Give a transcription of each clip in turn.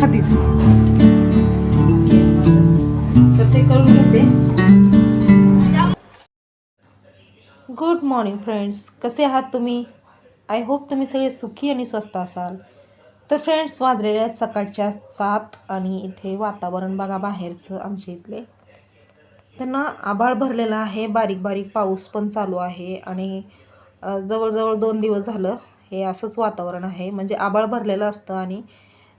खातीस तर ते करून घेते. गुड मॉर्निंग फ्रेंड्स कसे आहात तुम्ही? आय होप तुम्ही सगळे सुखी आणि स्वस्त असाल. तर फ्रेंड्स वाजलेले आहेत सकाळच्या सात आणि इथे वातावरण बघा बाहेरचं आमच्या इथले. तर ना आभाळ भरलेलं आहे. बारीक बारीक पाऊस पण चालू आहे आणि जवळजवळ दोन दिवस झालं हे असंच वातावरण आहे. म्हणजे आभाळ भरलेलं असतं आणि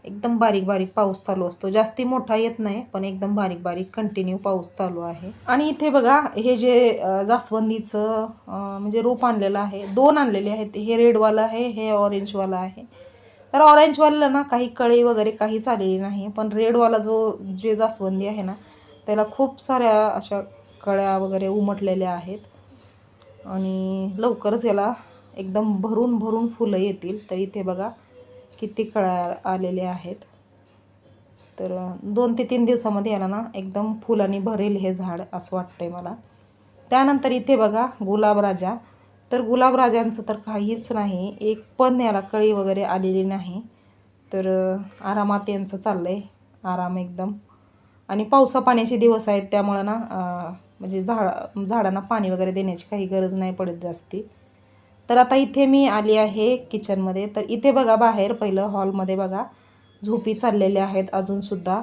एकदम बारीक बारीक पाऊस चालू असतो. जास्ती मोठा येत नाही पण एकदम बारीक बारीक कंटिन्यू पाऊस चालू आहे. आणि इथे बघा हे जे जास्वंदीचं म्हणजे रोप आणलेलं आहे दोन आणलेले आहेत. हे रेडवालं आहे हे ऑरेंजवालं आहे. तर ऑरेंजवाला ना काही कळी वगैरे काहीच आलेली नाही पण रेडवाला जो जे जास्वंदी आहे ना त्याला खूप साऱ्या अशा कळ्या वगैरे उमटलेल्या आहेत. आणि लवकरच याला एकदम भरून भरून फुलं येतील. तर इथे बघा किती कळा आलेले आहेत. तर दोन ते तीन दिवसामध्ये याला ना एकदम फुलांनी भरेल हे झाड असं वाटतंय मला. त्यानंतर इथे बघा गुलाबराजा तर गुलाबराजांचं तर काहीच नाही. एक पण याला कळी वगैरे आलेली नाही. तर आरामात यांचं चाललं आहे आराम एकदम. आणि पावसा पाण्याचे दिवस आहेत त्यामुळं ना म्हणजे झाड झाडांना पाणी वगैरे देण्याची काही गरज नाही पडत जास्ती. तर आता इथे मी आली आहे किचनमध्ये. तर इथे बघा बाहेर पहिलं हॉलमध्ये बघा. झोपी चाललेल्या आहेत अजूनसुद्धा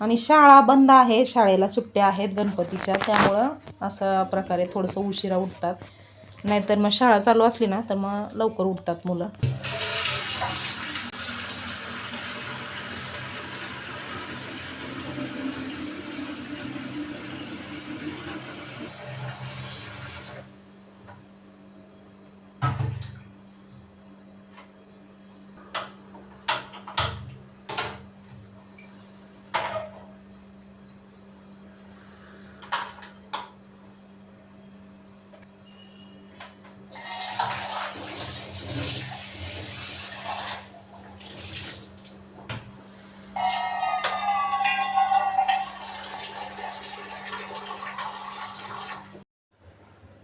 आणि शाळा बंद आहे. शाळेला सुट्ट्या आहेत गणपतीच्या. त्यामुळं अशा प्रकारे थोडंसं उशिरा उठतात. नाहीतर मग शाळा चालू असली ना तर मग लवकर उठतात मुलं.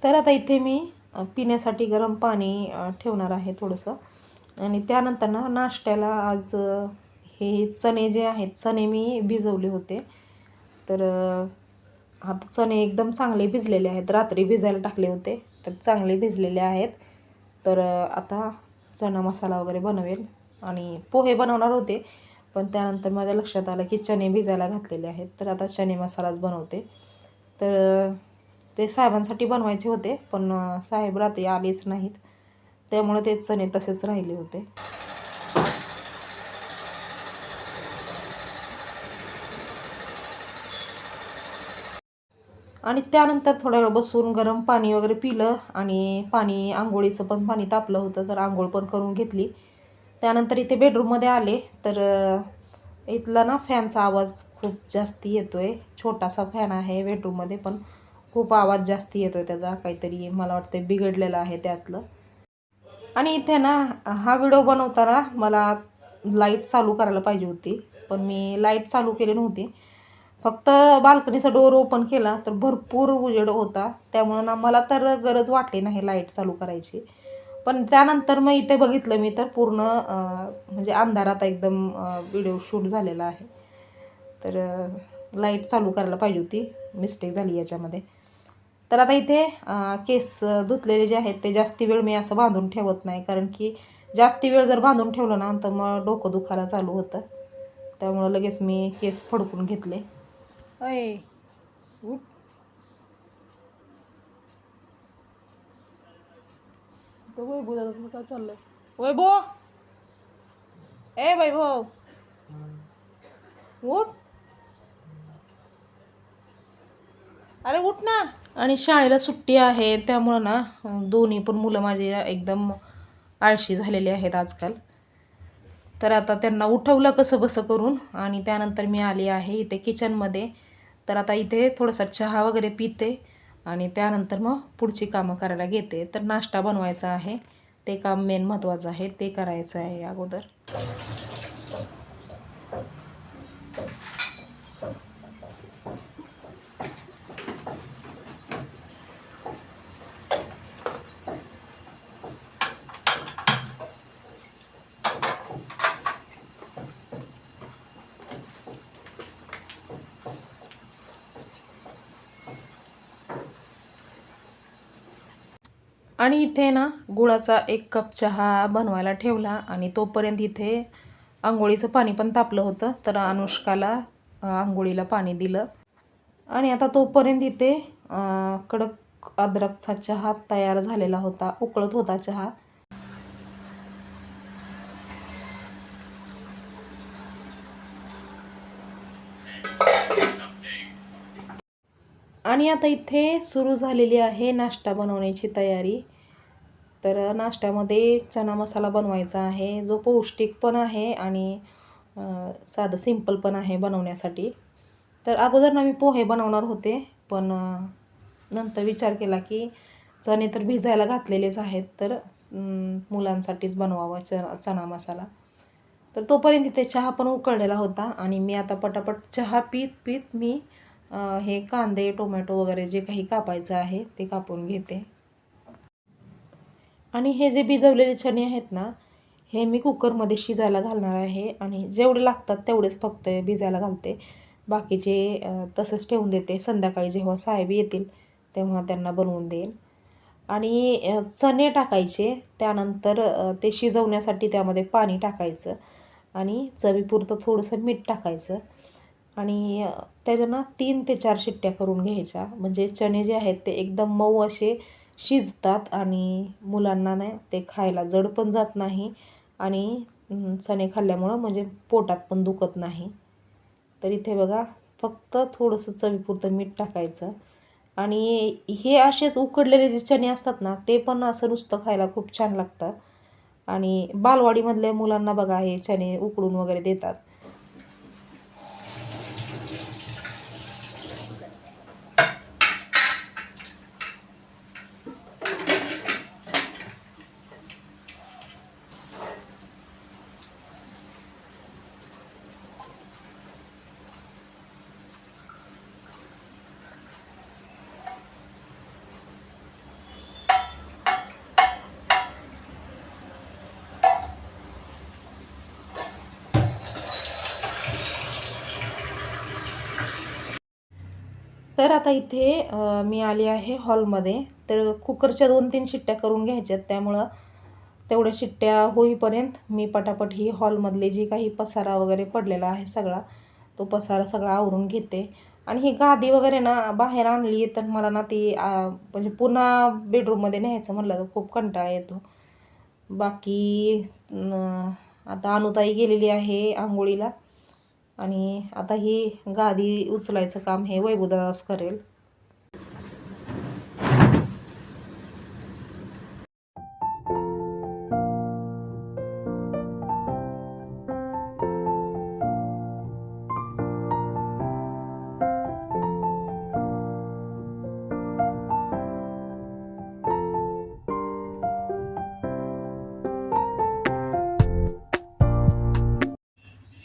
तर आता इथे मी पिण्यासाठी गरम पाणी ठेवणार आहे थोडंसं. आणि त्यानंतर ना नाश्त्याला आज हे चणे जे आहेत चणे मी भिजवले होते. तर आता चणे एकदम चांगले भिजलेले आहेत. रात्री भिजायला टाकले होते तर चांगले भिजलेले आहेत. तर आता चणा मसाला वगैरे बनवेल आणि पोहे बनवणार होते पण त्यानंतर माझ्या लक्षात आलं की चणे भिजायला घातलेले आहेत. तर आता चणे मसालाच बनवते. तर ते साहेबांसाठी बनवायचे होते पण साहेब रात्री आलेच नाहीत. त्यामुळे ते चणे तसेच राहिले होते. आणि त्यानंतर थोड्या वेळ बसून गरम पाणी वगैरे पिलं आणि पाणी आंघोळीचं पण पाणी तापलं होतं तर आंघोळ पण करून घेतली. त्यानंतर इथे बेडरूममध्ये आले तर इथला ना फॅनचा आवाज खूप जास्ती येतो आहे छोटासा फॅन आहे बेडरूममध्ये पण खूप आवाज जास्ती येतो आहे त्याचा काहीतरी मला वाटतं बिघडलेलं आहे त्यातलं. आणि इथे ना हा व्हिडिओ बनवताना मला लाइट चालू करायला पाहिजे होती पण मी लाइट चालू केली नव्हती. फक्त बाल्कनीचा डोर ओपन केला तर भरपूर उजेड होता. त्यामुळं ना मला तर गरज वाटली नाही लाइट चालू करायची. पण त्यानंतर मग इथे बघितलं मी तर पूर्ण म्हणजे अंधारात एकदम व्हिडिओ शूट झालेला आहे. तर लाइट चालू करायला पाहिजे होती. मिस्टेक झाली याच्यामध्ये. तर आता इथे केस धुतलेले जे आहेत ते जास्ती वेळ मी असं बांधून ठेवत नाही. कारण की जास्ती वेळ जर बांधून ठेवलं ना तर मग डोकं दुखायला चालू होतं. त्यामुळं लगेच मी केस फडकून घेतले. अय उठ. तो वैभव दादा काय चाललंय? वैभव! ए वैभव! उठ. अरे उठ ना. आणि शाळेला सुट्टी आहे त्यामुळं ना दोन्ही पण मुलं माझे एकदम आळशी झालेले आहेत आजकाल. तर आता त्यांना उठवलं कसं बसं करून आणि त्यानंतर मी आली आहे इथे किचनमध्ये. तर आता इथे थोडासा चहा वगैरे पिते आणि त्यानंतर मग पुढची कामं करायला घेते. तर नाश्ता बनवायचा आहे. ते काम मेन महत्त्वाचं आहे. ते करायचं आहे अगोदर. आणि इथे ना गुळाचा एक कप चहा बनवायला ठेवला आणि तोपर्यंत इथे आंघोळीचं पाणी पण तापलं होतं. तर अनुष्काला आंघोळीला पाणी दिलं. आणि आता तोपर्यंत इथे कडक अद्रकचा चहा तयार झालेला होता. उकळत होता चहा. आणि आता इथे सुरू झालेली आहे नाश्ता बनवण्याची तयारी. तर नाश्त्यामध्ये चना मसाला बनवायचा आहे. जो पौष्टिक पण आहे आणि साधं सिंपल पण आहे बनवण्यासाठी. तर अगोदर ना मी पोहे बनवणार होते पण नंतर विचार केला की चणे तर भिजायला घातलेलेच आहेत तर मुलांसाठीच बनवावा च चणा मसाला. तर तोपर्यंत इथे चहा पण उकळलेला होता आणि मी आता पटापट चहा पीत पीत मी हे कांदे टोमॅटो वगैरे जे काही कापायचं आहे ते कापून घेते. आणि हे जे भिजवलेले चणे आहेत ना हे मी कुकरमध्ये शिजायला घालणार आहे आणि जेवढे लागतात तेवढेच फक्त भिजायला घालते. बाकीचे तसंच ठेवून देते. संध्याकाळी जेव्हा साहेब येतील तेव्हा त्यांना बनवून देईन. आणि चणे टाकायचे त्यानंतर ते शिजवण्यासाठी त्यामध्ये पाणी टाकायचं आणि चवीपुरतं थोडंसं मीठ टाकायचं. आणि अं, तीन ते चार शिट्ट्या करून घ्यायच्या. म्हणजे चणे जे आहेत ते एकदम मऊ असे शिजतात आणि मुलांना नाही ते खायला जड पण जात नाही आणि चणे खाल्ल्यामुळं म्हणजे पोटात पण दुखत नाही. तर इथे बघा फक्त थोडंसं चवीपुरतं मीठ टाकायचं. आणि हे असेच उकडलेले जे चणे असतात ना ते पण असं नुसतं खायला खूप छान लागतं आणि बालवाडीमधल्या मुलांना बघा हे चणे उकडून वगैरे देतात. तर आता इथे मी आली आहे हॉलमध्ये. तर कुकरच्या दोन तीन शिट्ट्या करून घ्यायच्यात. त्यामुळं तेवढ्या शिट्ट्या होईपर्यंत मी पटापट ही हॉलमधले जी काही पसारा वगैरे पडलेला आहे सगळा तो पसारा सगळा आवरून घेते. आणि ही गादी वगैरे ना बाहेर आणली तर मला ना ती म्हणजे पुन्हा बेडरूममध्ये न्यायचं म्हणलं तर खूप कंटाळा येतो. बाकी आता अनुताई गेलेली आहे आंघोळीला. आणि आता ही गादी उचलायचं काम हे वैभुदास करेल.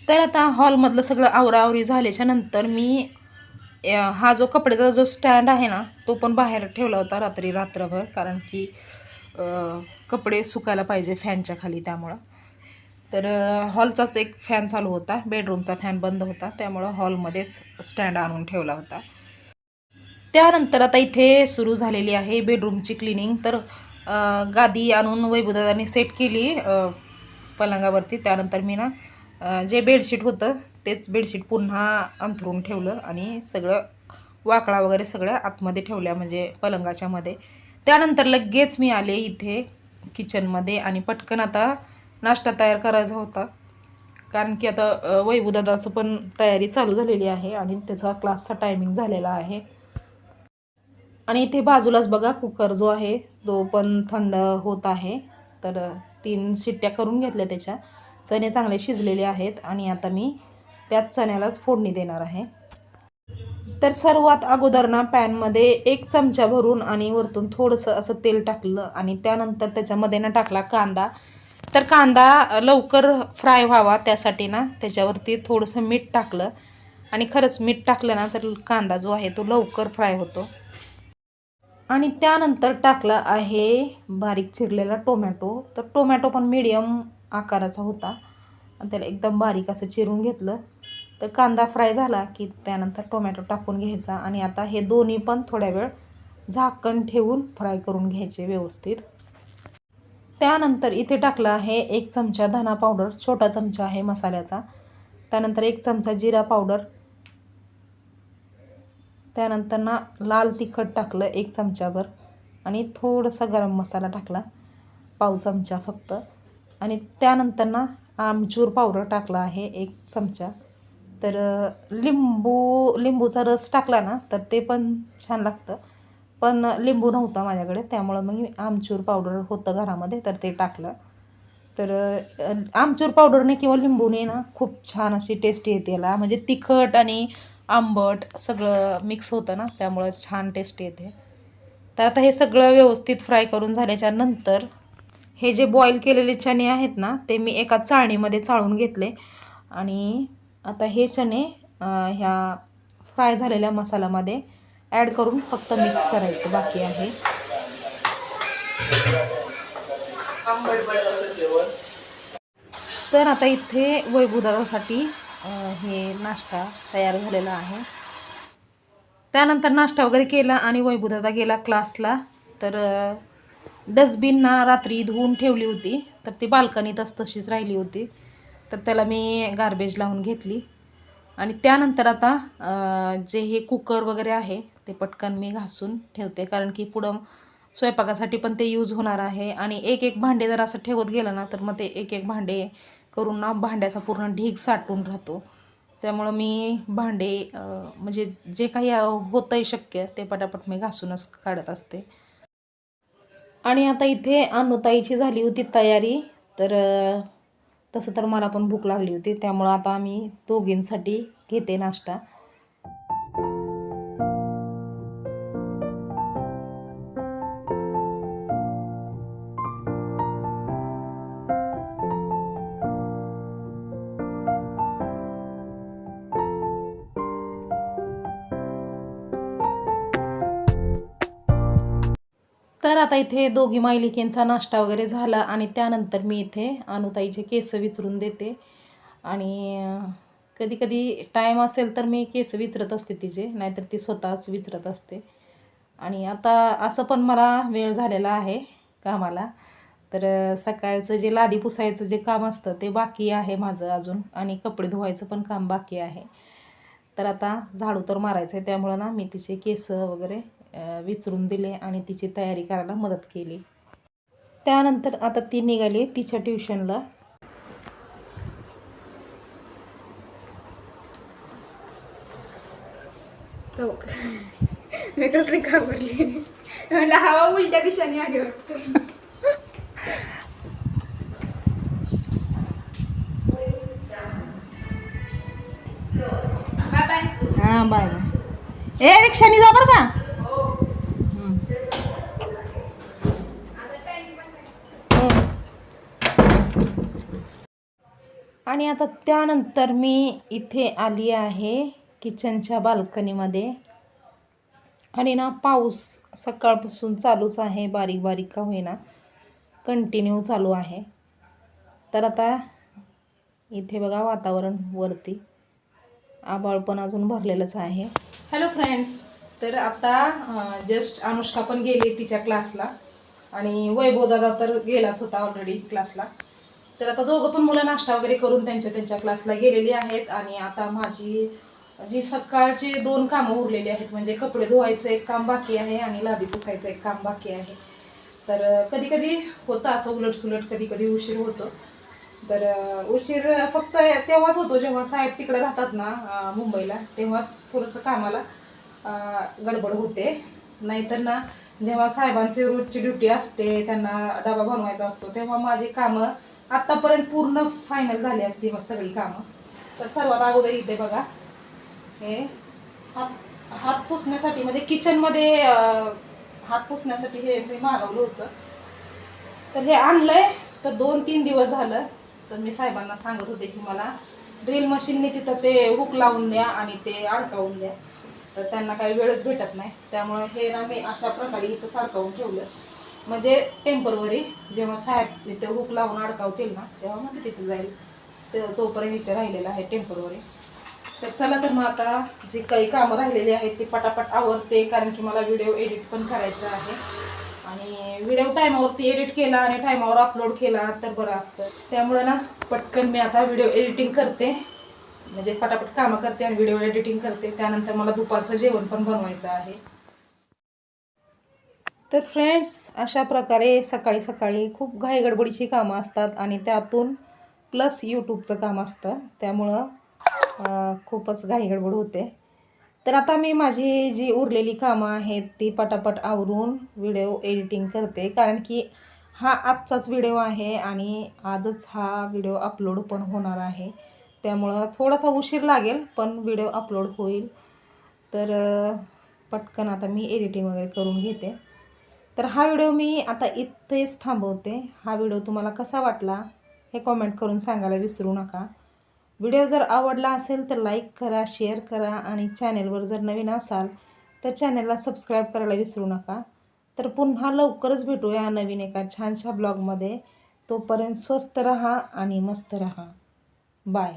तर आता हॉलमधलं सगळं आवराआवरी झाल्याच्यानंतर मी हा जो कपड्याचा जो स्टँड आहे ना तो पण बाहेर ठेवला होता रात्री रात्रभर कारण की कपडे सुकायला पाहिजे फॅनच्या खाली त्यामुळं. तर हॉलचाच एक फॅन चालू होता बेडरूमचा फॅन बंद होता त्यामुळं हॉलमध्येच स्टँड आणून ठेवला होता. त्यानंतर आता इथे सुरू झालेली आहे बेडरूमची क्लिनिंग तर गादी आणून वैभवदादाने सेट केली पलंगावरती. त्यानंतर मी ना जे बेडशीट होतं तेच बेडशीट पुन्हा अंथरून ठेवलं आणि सगळं वाकळा वगैरे सगळ्या आतमध्ये ठेवल्या म्हणजे पलंगाच्यामध्ये त्यानंतर लगेच मी आले इथे किचनमध्ये आणि पटकन आता नाश्ता तयार करायचा होता. कारण की आता वैभूदादाचं पण तयारी चालू झालेली आहे आणि त्याचा क्लासचा टायमिंग झालेला आहे. आणि इथे बाजूलाच बघा कुकर जो आहे तो पण थंड होत आहे. तर तीन शिट्ट्या करून घेतल्या त्याच्या. चणे चांगले शिजलेले आहेत आणि आता मी त्याच चण्यालाच फोडणी देणार आहे. तर सर्वात अगोदर ना पॅनमध्ये एक चमचा भरून आणि वरतून थोडंसं असं तेल टाकलं आणि त्यानंतर त्याच्यामध्ये ना टाकला कांदा. तर कांदा लवकर फ्राय व्हावा त्यासाठी ना त्याच्यावरती थोडंसं मीठ टाकलं. आणि खरंच मीठ टाकलं ना तर कांदा जो आहे तो लवकर फ्राय होतो. आणि त्यानंतर टाकला आहे बारीक चिरलेला टोमॅटो. तर टोमॅटो पण मीडियम आकाराचा होता. आणि त्याला एकदम बारीक असं चिरून घेतलं. तर कांदा फ्राय झाला की त्यानंतर टोमॅटो टाकून घ्यायचा आणि आता हे दोन्ही पण थोड्या वेळ झाकण ठेवून फ्राय करून घ्यायचे व्यवस्थित. त्यानंतर इथे टाकलं आहे एक चमचा धना पावडर छोटा चमचा आहे मसाल्याचा. त्यानंतर एक चमचा जिरा पावडर. त्यानंतर ना लाल तिखट टाकलं एक चमचाभर. आणि थोडंसं गरम मसाला टाकला. पाव चमचा फक्त. आणि त्यानंतर ना आमचूर पावडर टाकला आहे एक चमचा. तर लिंबू लिंबूचा रस टाकला ना तर ते पण छान लागतं. पण लिंबू नव्हता माझ्याकडे त्यामुळं मग आमचूर पावडर होतं घरामध्ये तर ते टाकलं. तर आमचूर पावडरने किंवा लिंबूने ना खूप छान अशी टेस्ट येते याला. म्हणजे तिखट आणि आंबट सगळं मिक्स होतं ना त्यामुळं छान टेस्ट येते. तर आता हे सगळं व्यवस्थित फ्राय करून झाल्याच्यानंतर हे जे बॉईल केलेले चणे आहेत ना ते मी एका चाळणीमध्ये चाळून घेतले. आणि आता हे चणे ह्या फ्राय झालेल्या मसाल्यामध्ये ॲड करून फक्त मिक्स करायचं बाकी आहे. तर आता इथे वैभुदासाठी हे नाश्ता तयार झालेला आहे. त्यानंतर नाश्ता वगैरे केला आणि वैभुदादा गेला क्लासला तर डस्टबिन ना रात्री धुवून ठेवली होती तर ती बाल्कनीतच तशीच राहिली होती. तर त्याला मी गार्बेज लावून घेतली. आणि त्यानंतर आता जे हे कुकर वगैरे आहे ते पटकन मी घासून ठेवते. कारण की पुढं स्वयंपाकासाठी पण ते यूज होणार आहे. आणि एक एक भांडे जर असं ठेवत गेलं ना तर मग ते एक एक भांडे करून ना भांड्याचा पूर्ण ढीग साठून राहतो. त्यामुळं मी भांडे म्हणजे जे काही होतंय शक्य ते पटापट मी घासूनच काढत असते. आणि आता इथे अनुताईची झाली होती तयारी. तर तसं तर मला पण भूक लागली होती. त्यामुळं आता आम्ही दोघींसाठी घेते नाश्ता. तर आता इथे दोघी मायलिकेंचा नाश्ता वगैरे झाला आणि त्यानंतर मी इथे अनुताईचे केस विचरून देते. आणि कधी कधी टाईम असेल तर मी केस विचरत असते तिचे नाहीतर ती स्वतःच विचरत असते. आणि आता असं पण मला वेळ झालेला आहे कामाला. तर सकाळचं जे लादी पुसायचं जे काम असतं ते बाकी आहे माझं अजून आणि कपडे धुवायचं पण काम बाकी आहे. तर आता झाडू तर मारायचं आहे त्यामुळं ना मी तिचे केस वगैरे विचरून दिले आणि तिची तयारी करायला मदत केली. त्यानंतर आता ती निघाली तिच्या ट्युशनला. मी कसली घाबरली. म्हणलं हवा उलट्या दिशेने आली वाटतं. बाय बाय हां बाय बाय. ए रिक्षाने जा बरं का? आणि आता त्यानंतर मी इथे आली आहे किचनच्या बाल्कनीमध्ये. आणि ना पाऊस सकाळपासून चालूच आहे बारीक बारीक का होईना. कंटिन्यू चालू आहे. तर आता इथे बघा वातावरण वरती. आभाळ पण अजून भरलेलंच आहे. हॅलो फ्रेंड्स तर आता जस्ट अनुष्का पण गेली तिच्या क्लासला आणि वैभव दादा तर गेलाच होता ऑलरेडी क्लासला तर आता दोघं पण मुलं नाश्ता वगैरे करून त्यांच्या त्यांच्या क्लासला गेलेली आहेत आणि आता माझी जी सकाळची दोन कामं उरलेली आहेत म्हणजे कपडे धुवायचं एक काम बाकी आहे आणि लादी पुसायचं एक काम बाकी आहे. तर कधी कधी होतं असं उलट सुलट कधी कधी उशीर होतो. तर उशीर फक्त तेव्हाच होतो जेव्हा साहेब तिकडे राहतात ना मुंबईला तेव्हाच थोडंसं कामाला गडबड होते. नाहीतर ना जेव्हा साहेबांची रोजची ड्युटी असते त्यांना डबा बनवायचा असतो तेव्हा माझी कामं आत्तापर्यंत पूर्ण फायनल झाली असती मग सगळी कामं. तर सर्वात अगोदर इथे बघा. हे हात हात पुसण्यासाठी म्हणजे किचनमध्ये हात पुसण्यासाठी हे मी मागवलं होतं. तर हे आणलंय. तर दोन तीन दिवस झालं. तर मी साहेबांना सांगत होते की मला ड्रिल मशीनने तिथं ते हुक लावून द्या आणि ते अडकावून द्या. तर त्यांना काही वेळच भेटत नाही. त्यामुळे हे ना मी अशा प्रकारे इथं सारखवून ठेवलं. म्हणजे टेम्परवरी जेव्हा साहेब इथे हुक लावून अडकावतील ना तेव्हा मग ते तिथे जाईल. ते तोपर्यंत इथे राहिलेला आहे टेम्परवरी. तर चला तर मग आता जी काही कामं राहिलेली आहेत ती पटापट आवरते कारण की मला व्हिडिओ एडिट पण करायचा आहे. आणि व्हिडिओ टायमावरती एडिट केला आणि टायमावर अपलोड केला तर बरं असतं. त्यामुळे ना पटकन मी आता व्हिडिओ एडिटिंग करते. म्हणजे पटापट कामं करते आणि व्हिडिओ एडिटिंग करते. त्यानंतर मला दुपारचं जेवण पण बनवायचं आहे. तर फ्रेंड्स अशा प्रकारे सकाळी सकाळी खूप घाईगडबडीची कामं असतात आणि त्यातून प्लस यूट्यूबचं काम असतं. त्यामुळं खूपच घाईगडबड होते. तर आता मी माझी जी उरलेली कामं आहेत ती पटापट आवरून व्हिडिओ एडिटिंग करते. कारण की हा आजचाच व्हिडिओ आहे आणि आजच हा व्हिडिओ अपलोड पण होणार आहे. त्यामुळं थोडासा उशीर लागेल पण व्हिडिओ अपलोड होईल. तर पटकन आता मी एडिटिंग वगैरे करून घेते. तर हा व्हिडिओ मी आता इथेच थांबवते. हा व्हिडिओ तुम्हाला कसा वाटला हे कॉमेंट करून सांगायला विसरू नका. व्हिडिओ जर आवडला असेल तर लाईक करा शेअर करा आणि चॅनेलवर जर नवीन असाल तर चॅनलला सबस्क्राईब करायला विसरू नका. तर पुन्हा लवकरच भेटूया नवीन एका छानशा ब्लॉगमध्ये तोपर्यंत स्वस्त रहा आणि मस्त रहा. बाय